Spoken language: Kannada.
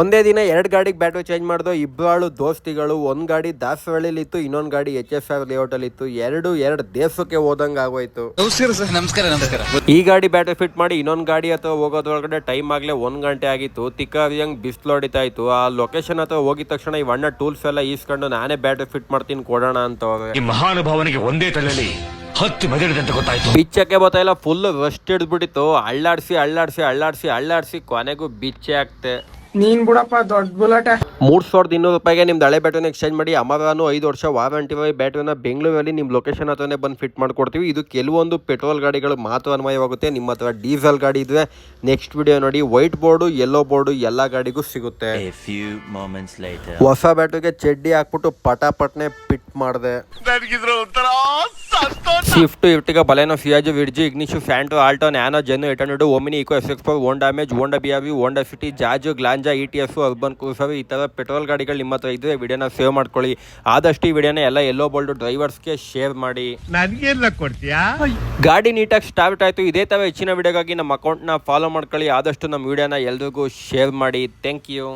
ಒಂದೇ ದಿನ ಎರಡು ಗಾಡಿಗೆ ಬ್ಯಾಟ್ರಿ ಚೇಂಜ್ ಮಾಡಿದ್ರು ಇಬ್ಬರು ದೋಸ್ತಿಗಳು ಒಂದು ಗಾಡಿ ದಾಸವಳ್ಳಿಲಿತ್ತು ಇನ್ನೊಂದು ಗಾಡಿ ಎಚ್ ಎಸ್ ಆರ್ ಲೇಔಟಲ್ಲಿ ಇತ್ತು ಎರಡು ಎರಡು ದೇಶಕ್ಕೆ ಹೋದಂಗೆ ಆಗೋಯ್ತು. ನಮಸ್ಕಾರ ಸರ್ ನಮಸ್ಕಾರ ನಮಸ್ಕಾರ. ಈ ಗಾಡಿ ಬ್ಯಾಟ್ರಿ ಫಿಟ್ ಮಾಡಿ ಇನ್ನೊಂದು ಗಾಡಿ ಅಥವಾ ಹೋಗೋದ್ರೊಳಗಡೆ ಟೈಮ್ ಆಗಲೇ ಒಂದು ಗಂಟೆ ಆಗಿತ್ತು. ತಿಕ್ಕಾರಿಯಂಗ್ ಬಿಸಿಲು ಹೊಡಿತಾ ಇತ್ತು. ಆ ಲೊಕೇಶನ್ ಅಥವಾ ಹೋಗಿದ ತಕ್ಷಣ ಈ ಅಣ್ಣ ಟೂಲ್ಸ್ ಎಲ್ಲ ಈಸ್ಕೊಂಡು ನಾನೇ ಬ್ಯಾಟ್ರಿ ಫಿಟ್ ಮಾಡ್ತೀನಿ ಕೊಡೋಣ ಅಂತ ಈ ಮಹಾನುಭಾವನಿಗೆ ಒಂದೇ ತಲೆಯಲ್ಲಿ ಹತ್ತು ಮೆದಿಡಿದಂತೆ ಅಂತ ಗೊತ್ತಾಯ್ತು. ಬಿಚ್ಚಕ್ಕೆ ಬರ್ತಾ ಇಲ್ಲ ಫುಲ್ ರಸ್ಟ್ ಹಿಡಿದ್ಬಿಟ್ಟಿತ್ತು. ಅಳ್ಳಾಡ್ಸಿ ಅಳ್ಳಾಡ್ಸಿ ಅಳ್ಳಾಡ್ಸಿ ಅಳ್ಳಾಡ್ಸಿ ಕೊನೆಗೂ ಬಿಚ್ಚೆ ಆಗ್ತೆ. ನೀನ್ ಬಿಡಪ್ಪ ದೊಡ್ಡ ಬುಲೆಟ್. ಮೂರ್ ಸಾವಿರದ ಇನ್ನೂರು ರೂಪಾಯಿಗೆ ನಿಮ್ದು ಹಳೆ ಬ್ಯಾಟ್ರಿನ ಎಕ್ಸ್ಚೇಂಜ್ ಮಾಡಿ ಅಮರಾನು ಐದು ವರ್ಷ ವಾರಂಟಿ ಬ್ಯಾಟ್ರಿನ ಬೆಂಗಳೂರಲ್ಲಿ ನಿಮ್ಮ ಲೊಕೇಶನ್ ಹತ್ರನೇ ಬಂದು ಫಿಟ್ ಮಾಡ್ಕೊಡ್ತೀವಿ. ಇದು ಕೆಲವೊಂದು ಪೆಟ್ರೋಲ್ ಗಾಡಿಗಳು ಮಾತ್ರ ಅನ್ವಯವಾಗುತ್ತೆ. ನಿಮ್ಮ ಹತ್ರ ಡೀಸೆಲ್ ಗಾಡಿ ಇದ್ರೆ ನೆಕ್ಸ್ಟ್ ವಿಡಿಯೋ ನೋಡಿ ವೈಟ್ ಬೋರ್ಡು ಯೆಲ್ಲೋ ಬೋರ್ಡು ಎಲ್ಲ ಗಾಡಿಗೂ ಸಿಗುತ್ತೆ. ಹೊಸ ಬ್ಯಾಟ್ರಿಗೆ ಚಡ್ಡಿ ಹಾಕ್ಬಿಟ್ಟು ಪಟಾಪಟ್ನೆ ಫಿಟ್ ಮಾಡಿದೆ. ಸ್ವಿಫ್ಟ್ ಇರ್ಟಿಗ ಬಲೆನೋ ಸಿಯಾಜು ವಿರ್ಜಿ Ignis ಫ್ಯಾಂಟು Alto Nano Zen eight hundred Omni Eeco S X four own damage Honda ಬಿಯಾವಿ Honda City Jazz Glanza Etios Urban Cruiser ಈ ಥರ ಪೆಟ್ರೋಲ್ ಗಾಡಿಗಳು ನಿಮ್ಮ ಹತ್ರ ಇದ್ದರೆ ವಿಡಿಯೋನ ಸೇವ್ ಮಾಡ್ಕೊಳ್ಳಿ. ಆದಷ್ಟು ಈ ವಿಡಿಯೋನ ಎಲ್ಲ ಎಲ್ಲೋ ಬೋಲ್ಡ್ ಡ್ರೈವರ್ಸ್ಗೆ ಶೇರ್ ಮಾಡಿ. ಕೊಡ್ತೀಯಾ? ಗಾಡಿ ನೀಟಾಗಿ ಸ್ಟಾರ್ಟ್ ಆಯಿತು. ಇದೇ ಥರ ಹೆಚ್ಚಿನ ವಿಡಿಯೋಗಾಗಿ ನಮ್ಮ ಅಕೌಂಟ್ನ ಫಾಲೋ ಮಾಡ್ಕೊಳ್ಳಿ. ಆದಷ್ಟು ನಮ್ಮ ವಿಡಿಯೋನ ಎಲ್ರಿಗೂ ಶೇರ್ ಮಾಡಿ. Thank you